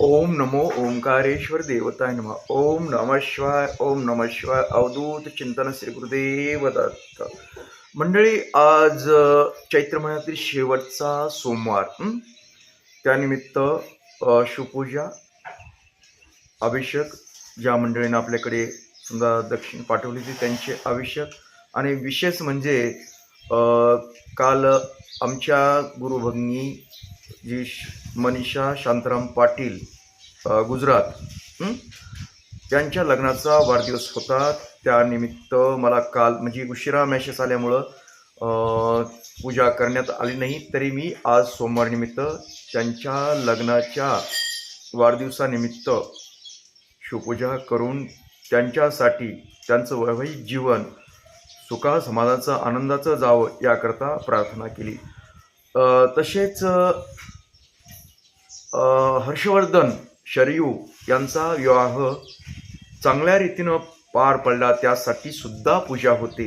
ओम नमो ओंकारेश्वर देवताय नम। ओम नम शिवाय ओम नम शिवाय अवधूत चिंतन श्री गुरुदेव दत्त। मंडळी आज चैत्र महिन्यातील शेवटचा सोमवार त्यानिमित्त शिवपूजा अभिषेक ज्या मंडळीनं आपल्याकडे समजा दक्षिण पाठवली होती त्यांचे अभिषेक. आणि विशेष म्हणजे काल आमच्या गुरुभगिनी जी श- मनीषा शांताराम पाटील गुजरात. त्यांच्या लग्नाचा वाढदिवस होता. त्यानिमित्त मला काल म्हणजे उशिरा मॅसेज आल्यामुळं पूजा करण्यात आली नाही. तरी मी आज सोमवारनिमित्त त्यांच्या लग्नाच्या वाढदिवसानिमित्त शिवपूजा करून त्यांच्यासाठी त्यांचं वैवाहिक जीवन सुखा समाजाचं आनंदाचं जावं याकरता प्रार्थना केली. तसेच हर्षवर्धन शरयू यांचा विवाह चांगल्या रीतीनं पार पडला. त्यासाठी सुद्धा पूजा होते.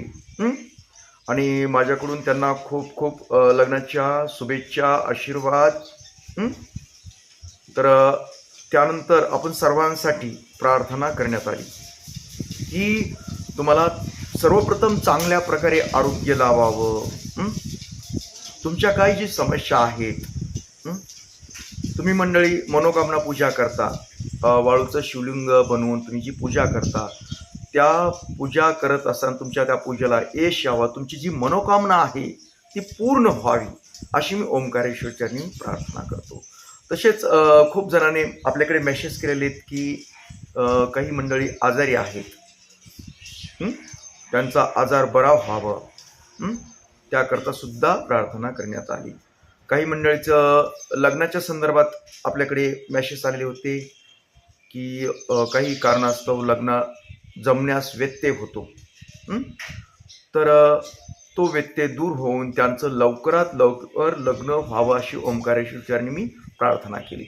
आणि माझ्याकडून त्यांना खूप खूप लग्नाच्या शुभेच्छा आशीर्वाद. तर त्यानंतर आपण सर्वांसाठी प्रार्थना करण्यात आली. की तुम्हाला सर्वप्रथम चांगल्या प्रकारे आरोग्य लावावं. तुमच्या काही जी समस्या आहेत तुम्ही मंडळी मनोकामना पूजा करता वाळूचं शिवलिंग बनवून तुम्ही जी पूजा करता त्या पूजा करत असताना तुमच्या त्या पूजेला यश यावा तुमची जी मनोकामना आहे ती पूर्ण व्हावी अशी मी ओंकारेश्वरच्यांनी प्रार्थना करतो. तसेच खूप जणांनी आपल्याकडे मेसेज केलेले आहेत की काही मंडळी आजारी आहेत. त्यांचा आजार बरा व्हावा. त्याकरता सुद्धा प्रार्थना करण्यात आली. काही मंडळीचं लग्नाच्या संदर्भात आपल्याकडे मॅसेज आलेले होते की काही कारणास्तव लग्न जमण्यास व्यत्यय होतो. तर तो व्यत्यय दूर होऊन त्यांचं लवकरात लवकर लग्न व्हावं अशी ओंकारेश्वरचरणी मी प्रार्थना केली.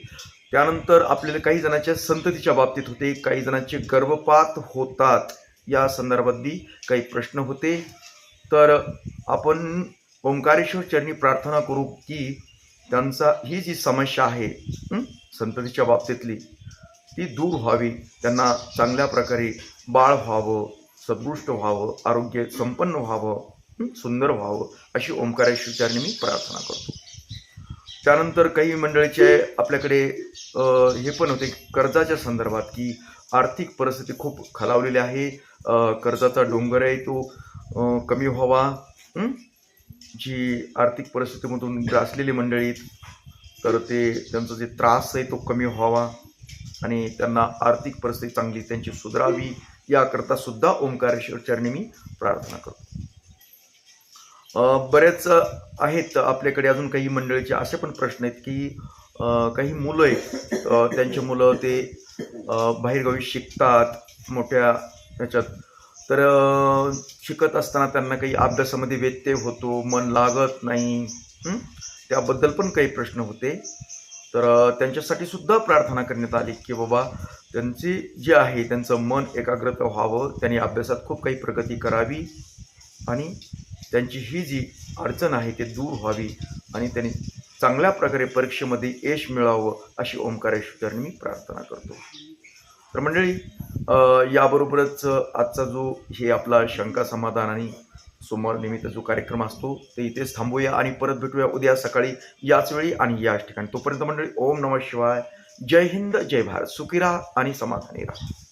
त्यानंतर आपल्याला काही जणांच्या संततीच्या बाबतीत होते काही जणांचे गर्भपात होतात या संदर्भातही काही प्रश्न होते. तर आपण ओंकारेश्वर चरणी प्रार्थना करू की त्यांचा ही जी समस्या आहे संततीच्या बाबतीतली ती दूर व्हावी त्यांना चांगल्या प्रकारे बाळ व्हावं सदृष्ट व्हावं आरोग्य संपन्न व्हावं सुंदर व्हावं अशी ओंकारेश्वर चरणी मी प्रार्थना करतो. त्यानंतर काही मंडळीचे आपल्याकडे हे पण होते कर्जाच्या संदर्भात की आर्थिक परिस्थिती खूप खालावलेली आहे. कर्जाचा डोंगर आहे तो. कमी व्हावा जी आर्थिक परिस्थितीमधून ग्रासलेली मंडळीत तर ते त्यांचा जे त्रास आहे तो कमी व्हावा आणि त्यांना आर्थिक परिस्थिती चांगली त्यांची सुधारावी याकरता सुद्धा ओंकारेश्वर चरणी मी प्रार्थना करतो. बरेच आहेत आपल्याकडे अजून काही मंडळीचे असे पण प्रश्न आहेत की काही मुलं आहेत त्यांचे त्यांची मुलं ते बाहेरगावी शिकतात मोठ्या ह्याच्यात तर शिकत असताना त्यांना काही अभ्यासामध्ये व्यत्यय होतो मन लागत नाही त्याबद्दल पण काही प्रश्न होते. तर त्यांच्यासाठी सुद्धा प्रार्थना करण्यात आली की बाबा त्यांची जे आहे त्यांचं मन एकाग्रता व्हावं. त्यांनी अभ्यासात खूप काही प्रगती करावी आणि त्यांची ही जी अडचण आहे ते दूर व्हावी आणि त्यांनी चांगल्या प्रकारे परीक्षेमध्ये यश मिळावं अशी ओंकारेश्वरांनी मी प्रार्थना करतो. तर मंडळी याबरोबरच आजचा जो हे आपला शंका समाधान आणि सोमवार निमित्त जो कार्यक्रम असतो ते इथेच थांबूया आणि परत भेटूया उद्या सकाळी याच वेळी आणि याच ठिकाणी. तोपर्यंत मंडळी ओम नमः शिवाय. जय हिंद जय भारत. सुखी राहा आणि समाधानी राहा.